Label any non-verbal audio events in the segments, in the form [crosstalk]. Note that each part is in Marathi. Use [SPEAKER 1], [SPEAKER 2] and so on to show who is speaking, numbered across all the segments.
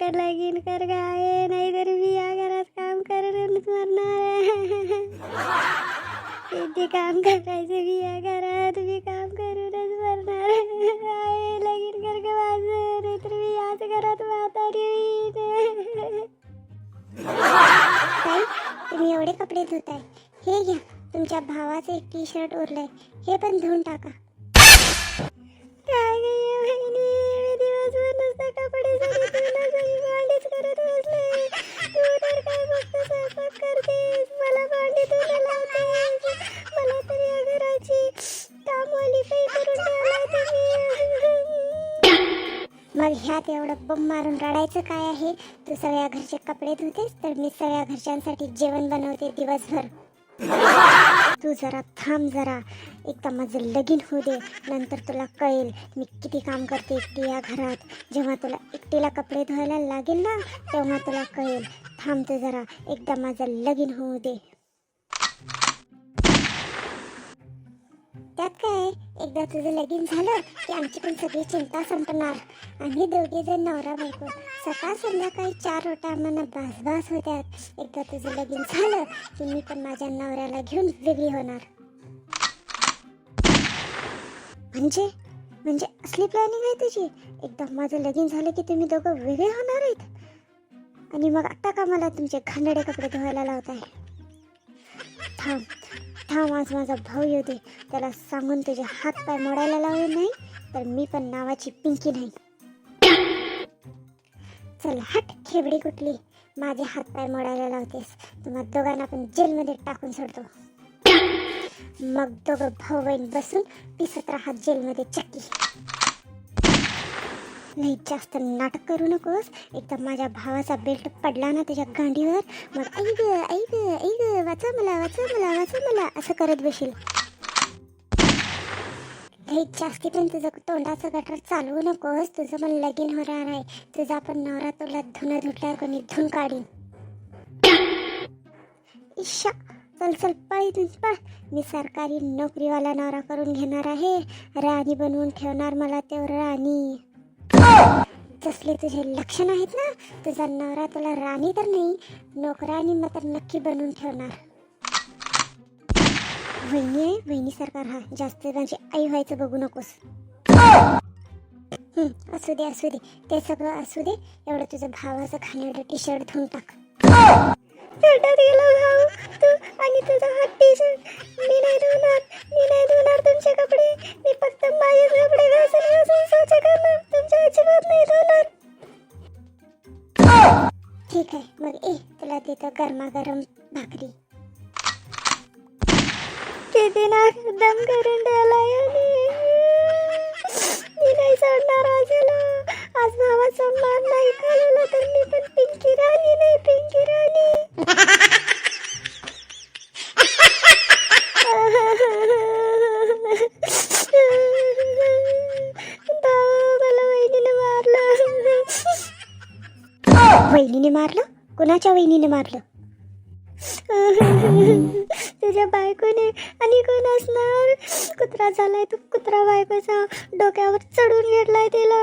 [SPEAKER 1] लवकर लगीन कर गाय नाहीतर मी या घरात काम करूनच मरणार किती काम करायचं मी या घरात मी काम करूनच मरणार आहे लगीन कर ग माझं मी याच घरात म्हातारी तुम्ही एवढे कपडे धुताय हे। घ्या तुमच्या भावाचं एक टी शर्ट उरलंय हे पण धुवून टाका। मला मला तर या घराची कामवाली काही करून मग ह्यात एवढं बम मारून रडायचं काय आहे? तू सगळ्या घरचे कपडे धुतेस तर मी सगळ्या घरच्यांसाठी जेवण बनवते दिवसभर. तू जरा थांब जरा. एकदा माझं लगीन होऊ दे. नंतर तुला कळेल मी किती काम करते एकटी या घरात. जेव्हा तुला एकटीला कपडे धुवायला लागेल ना तेव्हा तुला कळेल. थांब तू जरा. एकदा माझं लगीन होऊ दे. त्यात काय? एकदा तुझं लगीन झालं की आमची पण सगळी चिंता संपणार. आम्ही दोघे जण नवरा बायको. सकाळ संध्याकाळी चार ओटा आम्हाला बास भास होत्यात. एकदा तुझं लगीन झालं की मी पण माझ्या नवऱ्याला घेऊन वेगळी होणार. म्हणजे? म्हणजे असली प्लॅनिंग आहे तुझी? एकदा माझं लगीन झालं की तुम्ही दोघं वेगळे होणार आहेत? आणि मग आता का मला तुमचे घाणडे कपडे धुवायला लावताय? आहे थांब. आज माझा भाऊ येऊ दे. त्याला सांगून तुझे हात पाय मोडायला लावले नाही तर मी पण नावाची पिंकी नाही. चल हट खेबडी कुठली? माझे हात पाय मोडायला लावतेस. तुम्हा दोघांना पण जेलमध्ये टाकून सोडतो. मग दोघं भाऊ बहीण बसून पिसत राहत जेलमध्ये चक्की. नाही जास्त नाटक करू नकोस. एकदा माझ्या भावाचा बेल्ट पडला ना त्याच्या गांडीवर. मग आई ऐक ऐक वाचा मला वाचा मला वाचा मला असं करत बसेल हे जास्ती पण तुझं तोंडाचं गटर चालवू नकोस. तुझं पण लगीन होणार आहे. तुझा पण नवरा तुला धुणं धुटल्यावर कोणी धुन काढीन. इशा चल चल पळी तुझ पळ. मी सरकारी नोकरीवाला नवरा करून घेणार आहे. राणी बनवून ठेवणार मला तेव्हा राणी. जसले तुझे लक्षण आहेत ना तुझा नवरा तुला राणी तर नाही नोकराणी मात्र नक्की बनवून ठेवणार. वहिनी आहे वहिनी सरकार हा जास्त त्यांची आई व्हायचं बघू नकोस. असू दे असू दे ते सगळं असू दे एवढं तुझं भावाचं खाण्याचं टी शर्ट धुवून टाक गरमागरम भाकरी. किती नाक दम करून ठेवलाय आणि मी नाही सोडणार आज आज भावाचा मान नाही खाल्ला तर मी पण पिंकी राणी नाही पिंकी राणी. कुणाच्या वहिनीने मारलं? [laughs] तुझ्या बायकोने आणि कोण असणार? कुत्रा झालाय तू कुत्रा बायकोचा. डोक्यावर चढून घेतलाय तिला.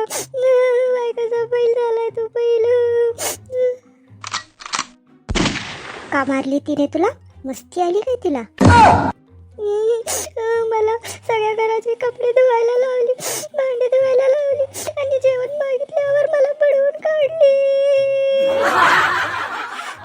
[SPEAKER 1] बायकोचा बैल झालाय तू बैल. का मारली तिने तुला? मस्ती आली काय तिला? मला सगळ्या घराचे कपडे धुवायला लावले भांडे धुवायला लावली आणि जेवण मागितल्यावर मला पडवून काढली.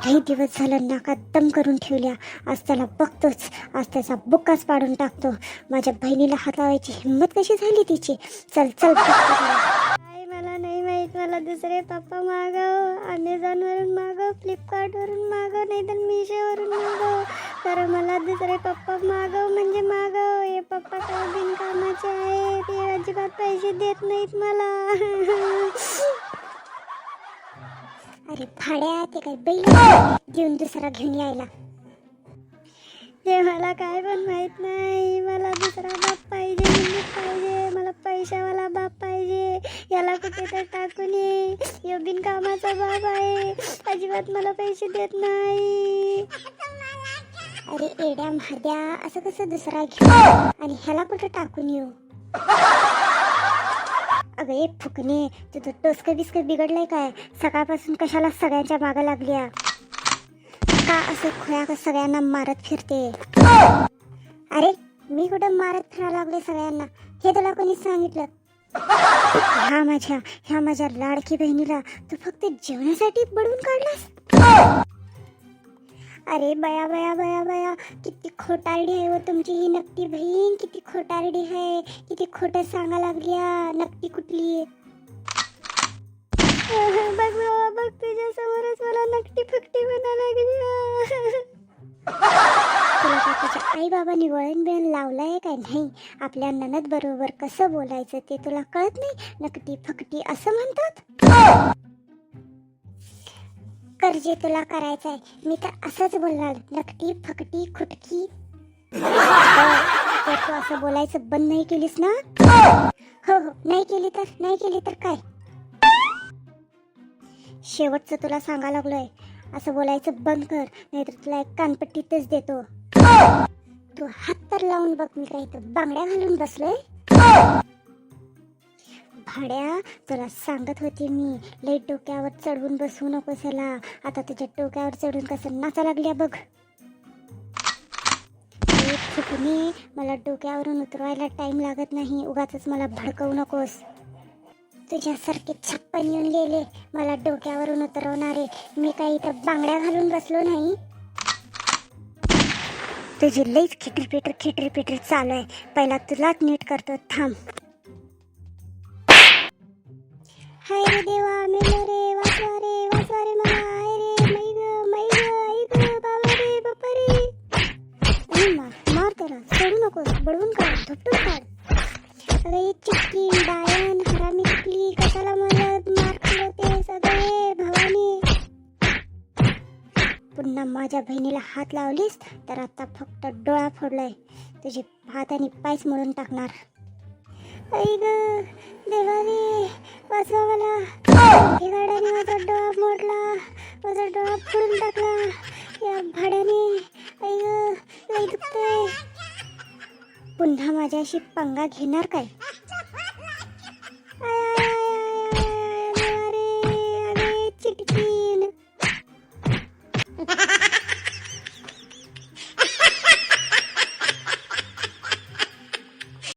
[SPEAKER 1] काही दिवस झालं नाकात दम करून ठेवल्या. आज त्याला बघतोच. आज त्याचा बुक्काच पाडून टाकतो. माझ्या बहिणीला हातावायची हिंमत कशी झाली तिची? चल चल काय मला नाही माहीत. मला दुसरे पप्पा मागव. अमेझॉनवरून मागव. फ्लिपकार्टवरून मागव. नाही तर मिशोवरून मागव. तर मला दुसरे पप्पा मागव म्हणजे मागव. हे पप्पा काय बिनकामाचे आहेत. ते अजिबात पैसे देत नाहीत मला. [laughs] अरे भाड्या ते काय बैल घेऊन दुसरा घेऊन यायला. ते मला काय पण माहीत नाही. मला दुसरा बाप पाहिजे पाहिजे मला पैशावाला बाप पाहिजे. याला कुठे तर टाकून ये. यो बिनकामाचा बाप आहे. अजिबात मला पैसे देत नाही. अरे एड्या म्हाद्या असं कसं दुसरा घेऊ आणि ह्याला कुठं टाकून येऊ? अगं ए फुकणे तुझं टोस्क बिस्कं बिघडलंय काय? सकाळपासून कशाला सगळ्यांच्या मागं लागल्या? का असं खुळ्या का सगळ्यांना मारत फिरते? अरे मी कुठं मारत फिरायला लागले सगळ्यांना? हे तुला कोणी सांगितलं? ह्या माझ्या ह्या माझ्या लाडकी बहिणीला तू फक्त जेवणासाठी बडवून काढलास? अरे बया बया बया बया किती खोटारडी आहे व तुमची ही नक्की बहीण किती खोटारडी आहे किती खोटं सांगा लागल्या नक्की कुठली आहे? बघ बाबा बघ तुझ्या समोरच मला नकटी फकटी म्हणा लागली तुझ्या आई बाबांनी वळण बिळण लावलंय काय नाही? आपल्या ननद बरोबर कसं बोलायचं ते तुला कळत नाही? नकटी फकटी असं म्हणतात? कर जे तुला करायचं आहे मी तर असंच बोलणार. नकटी फकटी खुटकी. तर तू असं बोलायचं बंद नाही केलीस ना? हो हो नाही केली तर नाही केली तर काय? शेवटचं तुला सांगा लागलोय. असं बोलायचं बंद कर नाहीतर तुला एक कानपट्टीतच देतो. तू हात तर लावून बघ मी काही तर बांगड्या घालून बसलोय? भाड्या? तुला सांगत होती मी. लई डोक्यावर चढवून बसू नकोस याला. आता तुझ्या डोक्यावर चढून कसं नाचा लागल्या बघ. ए, मला डोक्यावरून उतरवायला टाइम लागत नाही. उगाच मला भडकवू नकोस. तुझ्यासारखे छप्पन येऊन गेले. मला डोक्यावरून उतरवणारे. मी काही तर बांगड्या घालून बसलो नाही. तुझी लईच खिटर पिटर खिटर पिटर चालू आहे. पहिला तुलाच नीट करतो. थांब. हाय रे देवा मेलो रे वाचवा रे वाचवा रे मला हाय रे मै ग मै ग आई ग बाबा रे बापा रे. अम्मा मार त्याला सोडू नकोस बडवून काढ धपटून काढ. अरे चिक्की डायन हरामी चिकली कशाला मला मार खालवते सगळे भवानी. पुन्हा माझ्या बहिणीला हात लावलीस तर आता फक्त डोळा फोडलाय. तुझे हात आणि पायच मोडून टाकणार. आई ग देवाने वाचवा मला गाड्याने माझा डोळा मोडला. माझा डोळा फोडून टाकला. या भाड्याने ऐक लई दुखतंय. पुन्हा माझ्याशी पंगा घेणार काय?